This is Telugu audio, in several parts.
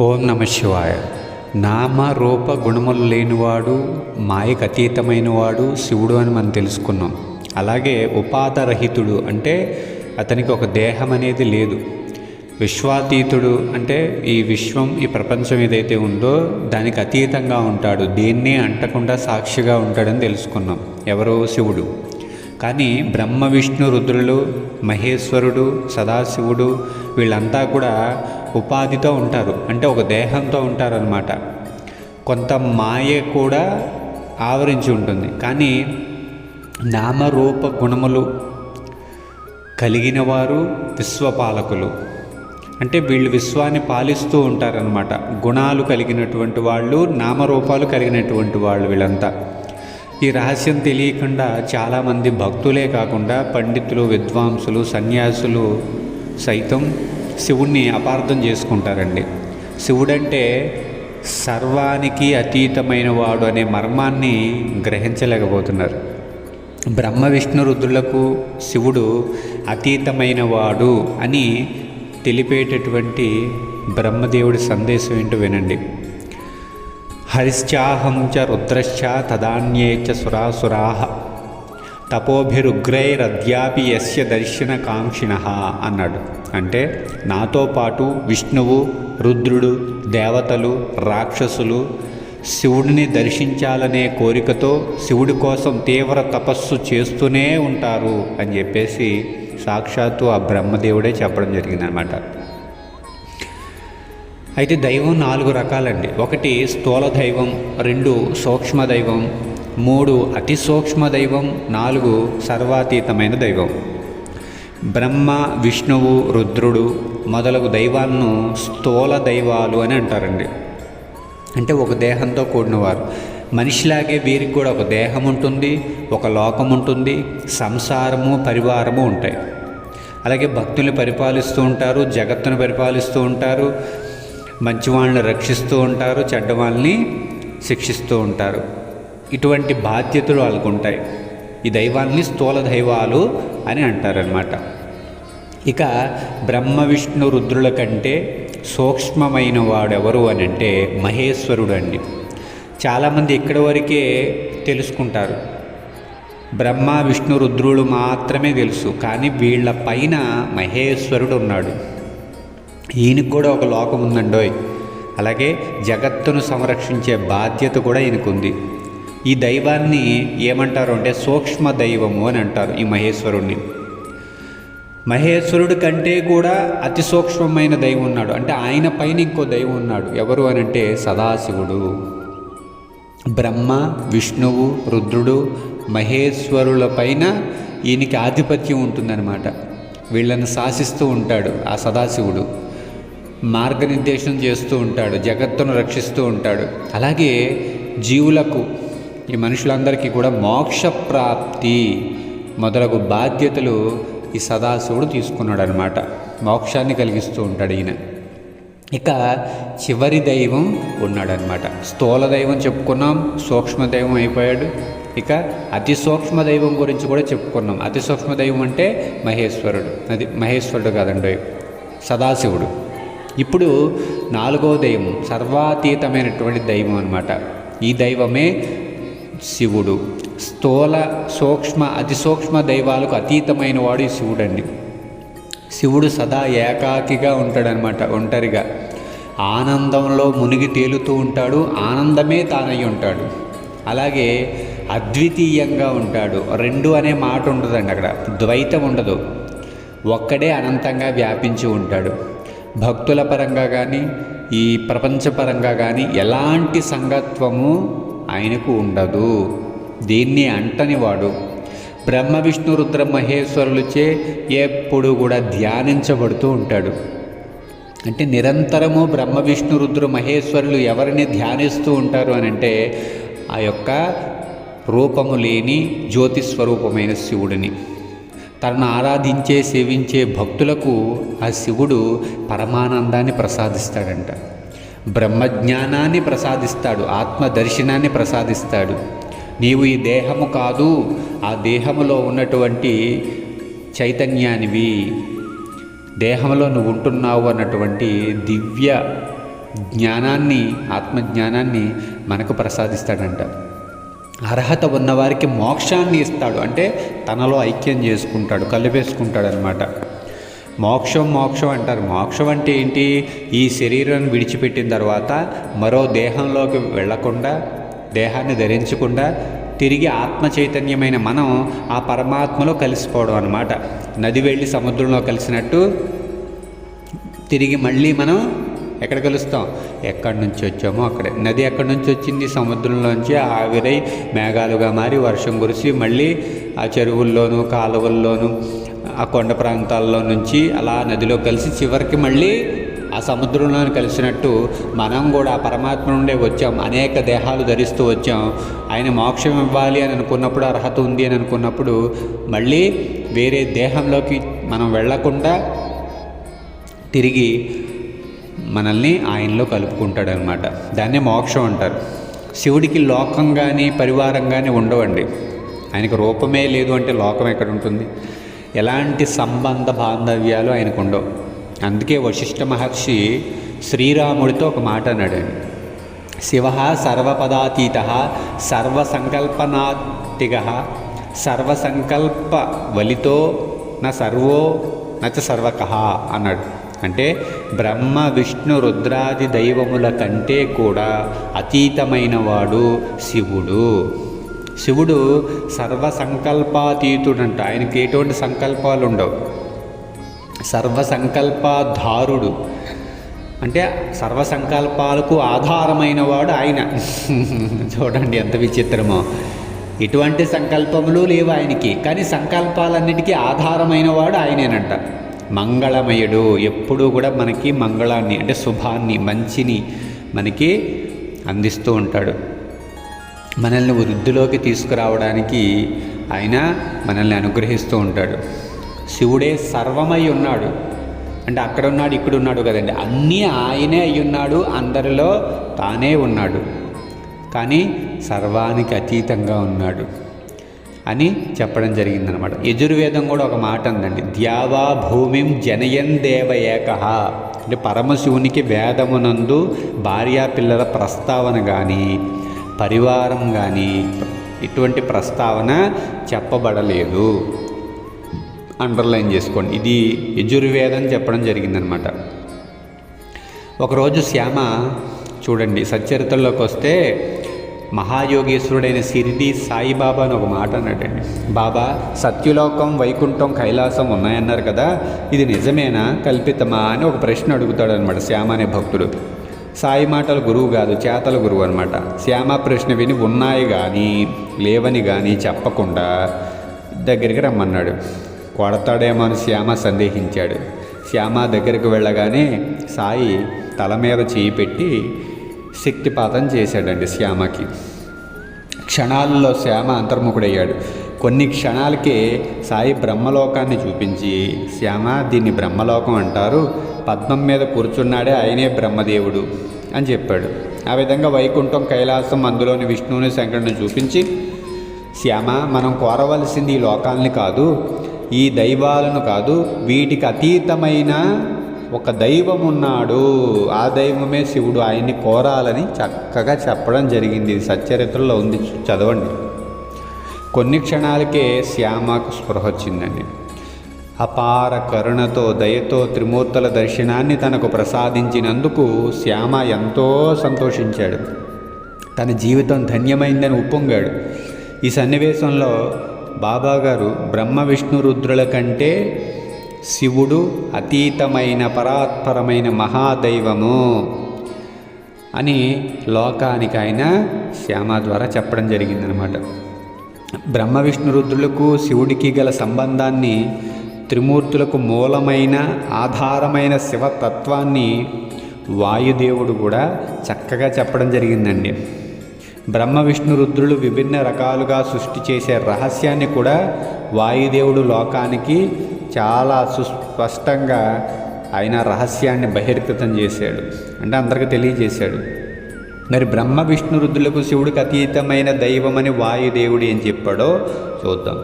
ఓం నమ శివాయ. నామ రూప గుణములు లేనివాడు మాయకు అతీతమైన వాడు శివుడు అని మనం తెలుసుకున్నాం. అలాగే ఉపాధరహితుడు అంటే అతనికి ఒక దేహం అనేది లేదు. విశ్వాతీతుడు అంటే ఈ విశ్వం ఈ ప్రపంచం ఏదైతే ఉందో దానికి అతీతంగా ఉంటాడు. దేన్నే అంటకుండా సాక్షిగా ఉంటాడని తెలుసుకున్నాం. ఎవరో శివుడు. కానీ బ్రహ్మ విష్ణు రుద్రులు మహేశ్వరుడు సదాశివుడు వీళ్ళంతా కూడా ఉపాధితో ఉంటారు. అంటే ఒక దేహంతో ఉంటారనమాట కొంత మాయ కూడా ఆవరించి ఉంటుంది. కానీ నామరూప గుణములు కలిగిన వారు విశ్వపాలకులు. అంటే వీళ్ళు విశ్వాన్ని పాలిస్తూ ఉంటారనమాట గుణాలు కలిగినటువంటి వాళ్ళు నామరూపాలు కలిగినటువంటి వాళ్ళు వీళ్ళంతా. ఈ రహస్యం తెలియకుండా చాలామంది భక్తులే కాకుండా పండితులు విద్వాంసులు సన్యాసులు సైతం శివుణ్ణి అపార్థం చేసుకుంటారండి. శివుడంటే సర్వానికి అతీతమైన వాడు అనే మర్మాన్ని గ్రహించలేకపోతున్నారు. బ్రహ్మ విష్ణు రుద్రులకు శివుడు అతీతమైన వాడు అని తెలిపేటటువంటి బ్రహ్మదేవుడి సందేశం ఏంటో వినండి. హరిశ్చాహం చ రుద్రశ్చ తదాన్యే చ సురాసురా. తపోభిరుగ్రైరద్యాపి యస్య దర్శనకాంక్షిణ అన్నాడు. అంటే నాతో పాటు విష్ణువు రుద్రుడు దేవతలు రాక్షసులు శివుడిని దర్శించాలనే కోరికతో శివుడి కోసం తీవ్ర తపస్సు చేస్తూనే ఉంటారు అని చెప్పేసి సాక్షాత్తు ఆ బ్రహ్మదేవుడే చెప్పడం జరిగిందనమాట అయితే దైవం నాలుగు రకాలండి. ఒకటి స్థూల దైవం రెండు సూక్ష్మ దైవం మూడు అతి సూక్ష్మ దైవం నాలుగు సర్వాతీతమైన దైవం. బ్రహ్మ విష్ణువు రుద్రుడు మొదలగు దైవాలను స్థూల దైవాలు అని అంటారండి. అంటే ఒక దేహంతో కూడినవారు. మనిషిలాగే వీరికి కూడా ఒక దేహం ఉంటుంది ఒక లోకం ఉంటుంది సంసారము పరివారము ఉంటాయి. అలాగే భక్తుల్ని పరిపాలిస్తూ ఉంటారు జగత్తును పరిపాలిస్తూ ఉంటారు మంచి వాళ్ళని రక్షిస్తూ ఉంటారు చెడ్డ వాళ్ళని శిక్షిస్తూ ఉంటారు. ఇటువంటి బాధ్యతలు వాళ్ళకు ఉంటాయి ఈ దైవాన్ని స్థూల దైవాలు అని అంటారనమాట ఇక బ్రహ్మ విష్ణు రుద్రుల కంటే సూక్ష్మమైన వాడెవరు అని అంటే మహేశ్వరుడు అండి. చాలామంది ఇక్కడి వరకే తెలుసుకుంటారు. బ్రహ్మ విష్ణు రుద్రులు మాత్రమే తెలుసు. కానీ వీళ్ళ పైన మహేశ్వరుడు ఉన్నాడు. ఈయనకు కూడా ఒక లోకం ఉందండోయ్. అలాగే జగత్తును సంరక్షించే బాధ్యత కూడా ఈయనకుంది. ఈ దైవాన్ని ఏమంటారు అంటే సూక్ష్మ దైవము అని అంటారు ఈ మహేశ్వరుణ్ణి. మహేశ్వరుడి కంటే కూడా అతి సూక్ష్మమైన దైవం ఉన్నాడు. అంటే ఆయన పైన ఇంకో దైవం ఉన్నాడు. ఎవరు అని అంటే సదాశివుడు. బ్రహ్మ విష్ణువు రుద్రుడు మహేశ్వరుల పైన ఈయనకి ఆధిపత్యం ఉంటుందన్నమాట. వీళ్ళని శాసిస్తూ ఉంటాడు ఆ సదాశివుడు. మార్గనిర్దేశం చేస్తూ ఉంటాడు జగత్తును రక్షిస్తూ ఉంటాడు. అలాగే జీవులకు ఈ మనుషులందరికీ కూడా మోక్ష ప్రాప్తి మొదలగు బాధ్యతలు ఈ సదాశివుడు తీసుకున్నాడు అనమాట మోక్షాన్ని కలిగిస్తూ ఉంటాడు ఈయన. ఇక చివరి దైవం ఉన్నాడనమాట స్థూల దైవం చెప్పుకున్నాం సూక్ష్మ దైవం అయిపోయాడు. ఇక అతి సూక్ష్మ దైవం గురించి కూడా చెప్పుకున్నాం. అతి సూక్ష్మ దైవం అంటే మహేశ్వరుడు. అది మహేశ్వరుడు కాదండి సదాశివుడు. ఇప్పుడు నాలుగో దైవం సర్వాతీతమైనటువంటి దైవం అనమాట ఈ దైవమే శివుడు. స్థూల సూక్ష్మ అతి సూక్ష్మ దైవాలకు అతీతమైన వాడు ఈ శివుడండి. శివుడు సదా ఏకాకిగా ఉంటాడనమాట ఒంటరిగా. ఆనందంలో మునిగి తేలుతూ ఉంటాడు ఆనందమే తానై ఉంటాడు. అలాగే అద్వితీయంగా ఉంటాడు. రెండు అనే మాట ఉండదండి అక్కడ ద్వైతం ఉండదు. ఒక్కడే అనంతంగా వ్యాపించి ఉంటాడు. భక్తుల పరంగా కానీ ఈ ప్రపంచపరంగా కానీ ఎలాంటి సంగత్వము ఆయనకు ఉండదు. దీన్ని అంటని వాడు బ్రహ్మ విష్ణు రుద్ర మహేశ్వరులచే ఎప్పుడు కూడా ధ్యానించబడుతూ ఉంటాడు. అంటే నిరంతరము బ్రహ్మ విష్ణు రుద్ర మహేశ్వరులు ఎవరిని ధ్యానిస్తూ ఉంటారు అని అంటే ఆ యొక్క రూపము లేని జ్యోతిస్వరూపమైన శివుడిని. తనను ఆరాధించే సేవించే భక్తులకు ఆ శివుడు పరమానందాన్ని ప్రసాదిస్తాడంట. బ్రహ్మజ్ఞానాన్ని ప్రసాదిస్తాడు ఆత్మ దర్శనాన్ని ప్రసాదిస్తాడు. నీవు ఈ దేహము కాదు ఆ దేహములో ఉన్నటువంటి చైతన్యానివి. దేహంలో నువ్వు ఉంటున్నావు అన్నటువంటి దివ్య జ్ఞానాన్ని ఆత్మజ్ఞానాన్ని మనకు ప్రసాదిస్తాడంట. అర్హత ఉన్నవారికి మోక్షాన్ని ఇస్తాడు. అంటే తనలో ఐక్యం చేసుకుంటాడు కలిపేసుకుంటాడు అనమాట మోక్షం మోక్షం అంటారు. మోక్షం అంటే ఏంటి? ఈ శరీరాన్ని విడిచిపెట్టిన తర్వాత మరో దేహంలోకి వెళ్ళకుండా దేహాన్ని ధరించకుండా తిరిగి ఆత్మ చైతన్యమైన మనం ఆ పరమాత్మలో కలిసిపోవడం అనమాట నది వెళ్ళి సముద్రంలో కలిసినట్టు తిరిగి మళ్ళీ మనం ఎక్కడ కలుస్తాం? ఎక్కడి నుంచి వచ్చామో అక్కడే. నది ఎక్కడి నుంచి వచ్చింది? సముద్రంలోంచి ఆవిరై మేఘాలుగా మారి వర్షం కురిసి మళ్ళీ ఆ చెరువుల్లోనూ కాలువల్లోనూ ఆ కొండ ప్రాంతాల్లో నుంచి అలా నదిలో కలిసి చివరికి మళ్ళీ ఆ సముద్రంలో కలిసినట్టు మనం కూడా ఆ పరమాత్మ నుండే వచ్చాం. అనేక దేహాలు ధరిస్తూ వచ్చాం. ఆయన మోక్షం ఇవ్వాలి అని అనుకున్నప్పుడు అర్హత ఉంది అని అనుకున్నప్పుడు మళ్ళీ వేరే దేహంలోకి మనం వెళ్ళకుండా తిరిగి మనల్ని ఆయనలో కలుపుకుంటాడు అనమాట దాన్నే మోక్షం అంటారు. శివుడికి లోకం కానీ పరివారం కానీ ఉండవండి. ఆయనకు రూపమే లేదు అంటే లోకం ఎక్కడ ఉంటుంది ఎలాంటి సంబంధ బాంధవ్యాలు ఆయనకు ఉండవు అందుకే వశిష్ఠ మహర్షి శ్రీరాముడితో ఒక మాట అన్నాడు. శివ సర్వపదాతీత సర్వసంకల్పనాతిగ సర్వసంకల్ప వలితో నా సర్వో నచ సర్వక అన్నాడు. అంటే బ్రహ్మ విష్ణు రుద్రాది దైవముల కంటే కూడా అతీతమైనవాడు శివుడు. శివుడు సర్వ సంకల్పాతీతుడంట ఆయనకి ఎటువంటి సంకల్పాలు ఉండవు సర్వ సంకల్పధారుడు అంటే సర్వ సంకల్పాలకు ఆధారమైన వాడు ఆయన. చూడండి ఎంత విచిత్రమో. ఎటువంటి సంకల్పములు లేవు ఆయనకి. కానీ సంకల్పాలన్నిటికీ ఆధారమైన వాడు ఆయనేనంట. మంగళమయుడు. ఎప్పుడూ కూడా మనకి మంగళాన్ని అంటే శుభాన్ని మంచిని మనకి అందిస్తూ ఉంటాడు. మనల్ని వృద్ధిలోకి తీసుకురావడానికి ఆయన మనల్ని అనుగ్రహిస్తూ ఉంటాడు. శివుడే సర్వమై ఉన్నాడు. అంటే అక్కడ ఉన్నాడు ఇక్కడ ఉన్నాడు కదండి. అన్నీ ఆయనే అయి ఉన్నాడు అందరిలో తానే ఉన్నాడు. కానీ సర్వానికి అతీతంగా ఉన్నాడు. అని చెప్పడం జరిగిందనమాట. యజుర్వేదం కూడా ఒక మాట ఉందండి. ద్యావా భూమిం జనయన్ దేవ ఏకహ అంటే పరమశివునికి వేదమునందు భార్యా పిల్లల ప్రస్తావన కానీ పరివారం కానీ ఇటువంటి ప్రస్తావన చెప్పబడలేదు. అండర్లైన్ చేసుకోండి. ఇది యజుర్వేదం చెప్పడం జరిగిందనమాట. ఒకరోజు శ్యామ చూడండి సచ్చరితల్లోకి వస్తే మహాయోగేశ్వరుడైన సిరిడి సాయిబాబా అని ఒక మాట అన్నాడండి. బాబా సత్యలోకం వైకుంఠం కైలాసం ఉన్నాయన్నారు కదా ఇది నిజమేనా? కల్పితమా అని ఒక ప్రశ్న అడుగుతాడు అనమాట శ్యామ అనే భక్తుడు. సాయి మాటలు గురువు కాదు చేతల గురువు అనమాట శ్యామ ప్రశ్న విని ఉన్నాయి కానీ లేవని కానీ చెప్పకుండా దగ్గరికి రమ్మన్నాడు. కొడతాడేమో అని శ్యామ సందేహించాడు. శ్యామ దగ్గరికి వెళ్ళగానే సాయి తల మీద చేయి పెట్టి శక్తిపాతం చేశాడండి శ్యామకి. క్షణాల్లో శ్యామ అంతర్ముఖుడయ్యాడు. కొన్ని క్షణాలకే సాయి బ్రహ్మలోకాన్ని చూపించి శ్యామ దీన్ని బ్రహ్మలోకం అంటారు. పద్మం మీద కూర్చున్నాడే ఆయనే బ్రహ్మదేవుడు అని చెప్పాడు. ఆ విధంగా వైకుంఠం కైలాసం అందులోని విష్ణువుని శంకరుని చూపించి శ్యామ మనం కోరవలసింది ఈ లోకాలని కాదు. ఈ దైవాలను కాదు. వీటికి అతీతమైన ఒక దైవం ఉన్నాడు. ఆ దైవమే శివుడు. ఆయన్ని కోరాలని చక్కగా చెప్పడం జరిగింది. ఇది సచ్చరిత్రలో ఉంది. చదవండి. కొన్ని క్షణాలకే శ్యామకు స్పృహ వచ్చిందండి. అపార కరుణతో దయతో త్రిమూర్తుల దర్శనాన్ని తనకు ప్రసాదించినందుకు శ్యామ ఎంతో సంతోషించాడు. తన జీవితం ధన్యమైందని ఉప్పొంగాడు. ఈ సన్నివేశంలో బాబాగారు బ్రహ్మ విష్ణు రుద్రుల కంటే శివుడు అతీతమైన పరాత్పరమైన మహాదైవము అని లోకానికి ఆయన శ్యామ ద్వారా చెప్పడం జరిగిందనమాట. బ్రహ్మ విష్ణు రుద్రులకు శివుడికి గల సంబంధాన్ని త్రిమూర్తులకు మూలమైన ఆధారమైన శివతత్వాన్ని వాయుదేవుడు కూడా చక్కగా చెప్పడం జరిగిందండి. బ్రహ్మ విష్ణు రుద్రులు విభిన్న రకాలుగా సృష్టి చేసే రహస్యాన్ని కూడా వాయుదేవుడు లోకానికి చాలా సుస్పష్టంగా ఆయన రహస్యాన్ని బహిర్గతం చేశాడు. అంటే అందరికీ తెలియజేశాడు. మరి బ్రహ్మ విష్ణు రుద్రులకు శివుడికి అతీతమైన దైవమని వాయుదేవుడు ఏం చెప్పాడో చూద్దాం.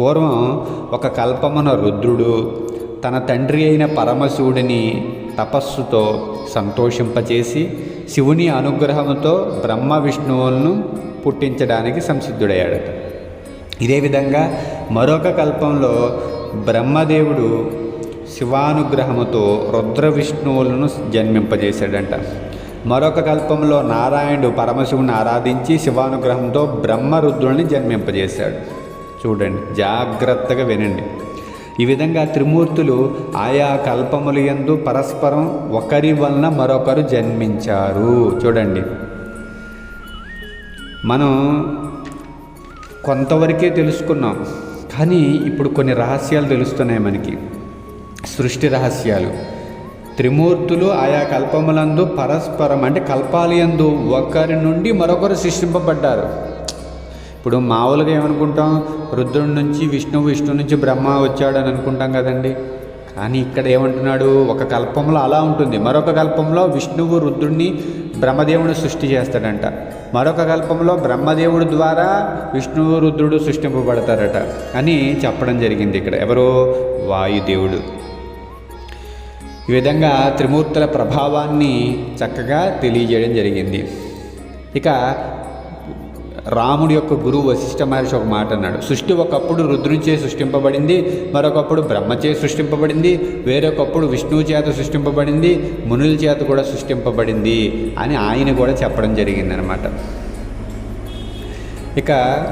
పూర్వం ఒక కల్పమున రుద్రుడు తన తండ్రి అయిన పరమశివుడిని తపస్సుతో సంతోషింపచేసి శివుని అనుగ్రహంతో బ్రహ్మ విష్ణువులను పుట్టించడానికి సంసిద్ధుడయ్యాడట. ఇదే విధంగా మరొక కల్పంలో బ్రహ్మదేవుడు శివానుగ్రహముతో రుద్ర విష్ణువులను జన్మింపజేశాడంట. మరొక కల్పంలో నారాయణుడు పరమశివుని ఆరాధించి శివానుగ్రహంతో బ్రహ్మరుద్రుల్ని జన్మింపజేశాడు. చూడండి జాగ్రత్తగా వినండి. ఈ విధంగా త్రిమూర్తులు ఆయా కల్పములు యందు పరస్పరం ఒకరి వలన మరొకరు జన్మించారు. చూడండి. మనం కొంతవరకే తెలుసుకున్నాం. కానీ ఇప్పుడు కొన్ని రహస్యాలు తెలుస్తున్నాయి మనకి. సృష్టి రహస్యాలు. త్రిమూర్తులు ఆయా కల్పములందు పరస్పరం అంటే కల్పాలయందు ఒకరి నుండి మరొకరు సృష్టింపబడ్డారు. ఇప్పుడు మామూలుగా ఏమనుకుంటాం? రుద్రుడి నుంచి విష్ణువు విష్ణు నుంచి బ్రహ్మ వచ్చాడని అనుకుంటాం కదండి. కానీ ఇక్కడ ఏమంటున్నాడు? ఒక కల్పంలో అలా ఉంటుంది. మరొక కల్పంలో విష్ణువు రుద్రుణ్ణి బ్రహ్మదేవుడు సృష్టి చేస్తాడంట. మరొక కల్పంలో బ్రహ్మదేవుడు ద్వారా విష్ణువు రుద్రుడు సృష్టింపబడతారట అని చెప్పడం జరిగింది ఇక్కడ. ఎవరో? వాయుదేవుడు. ఈ విధంగా త్రిమూర్తుల ప్రభావాన్ని చక్కగా తెలియజేయడం జరిగింది. ఇక రాముడి యొక్క గురువు వశిష్ఠ మహర్షి ఒక మాట అన్నాడు. సృష్టి ఒకప్పుడు రుద్రునిచే సృష్టింపబడింది మరొకప్పుడు బ్రహ్మచే సృష్టింపబడింది వేరొకప్పుడు విష్ణువు చేత సృష్టింపబడింది మునుల చేత కూడా సృష్టింపబడింది అని ఆయన కూడా చెప్పడం జరిగిందనమాట ఇక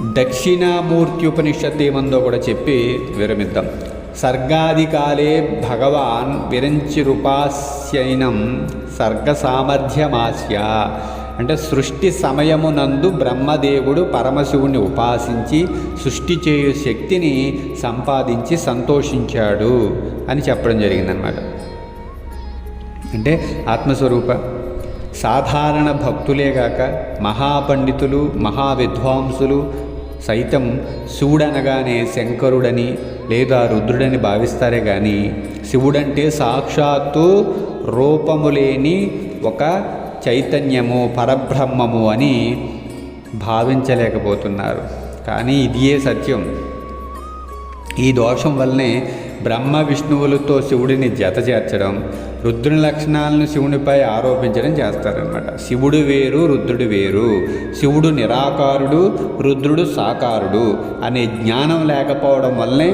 దక్షిణామూర్తి ఉపనిషత్తు ఏమందో కూడా చెప్పి విరమిద్దాం. సర్గాదికాలే భగవాన్ విరంచిరుపాస్యైనం సర్గ సామర్థ్యమాస్య అంటే సృష్టి సమయమునందు బ్రహ్మదేవుడు పరమశివుని ఉపాసించి సృష్టి చేయు శక్తిని సంపాదించి సంతోషించాడు అని చెప్పడం జరిగిందనమాట అంటే ఆత్మస్వరూప. సాధారణ భక్తులేగాక మహాపండితులు మహావిద్వాంసులు సైతం శివుడనగానే శంకరుడని లేదా రుద్రుడని భావిస్తారే కానీ శివుడంటే సాక్షాత్తు రూపము లేని ఒక చైతన్యము పరబ్రహ్మము అని భావించలేకపోతున్నారు. కానీ ఇదియే సత్యం. ఈ దోషం వల్లనే బ్రహ్మ విష్ణువులతో శివుడిని జత చేర్చడం రుద్రుని లక్షణాలను శివునిపై ఆరోపించడం చేస్తారనమాట శివుడు వేరు రుద్రుడు వేరు. శివుడు నిరాకారుడు రుద్రుడు సాకారుడు అనే జ్ఞానం లేకపోవడం వల్లనే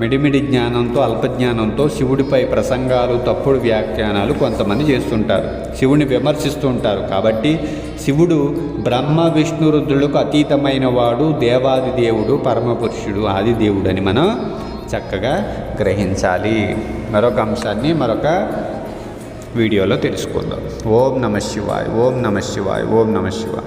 మిడిమిడి జ్ఞానంతో అల్పజ్ఞానంతో శివుడిపై ప్రసంగాలు తప్పుడు వ్యాఖ్యానాలు కొంతమంది చేస్తుంటారు. శివుని విమర్శిస్తూ ఉంటారు. కాబట్టి శివుడు బ్రహ్మ విష్ణు రుద్రులకు అతీతమైన వాడు దేవాది దేవుడు పరమపురుషుడు ఆది దేవుడు అని మనం చక్కగా గ్రహించాలి. మరొక అంశాన్ని మరొక వీడియోలో తెలుసుకుందాం. ఓం నమ శివాయ్ ఓం నమ శివాయ్ ఓం నమ శివాయ్.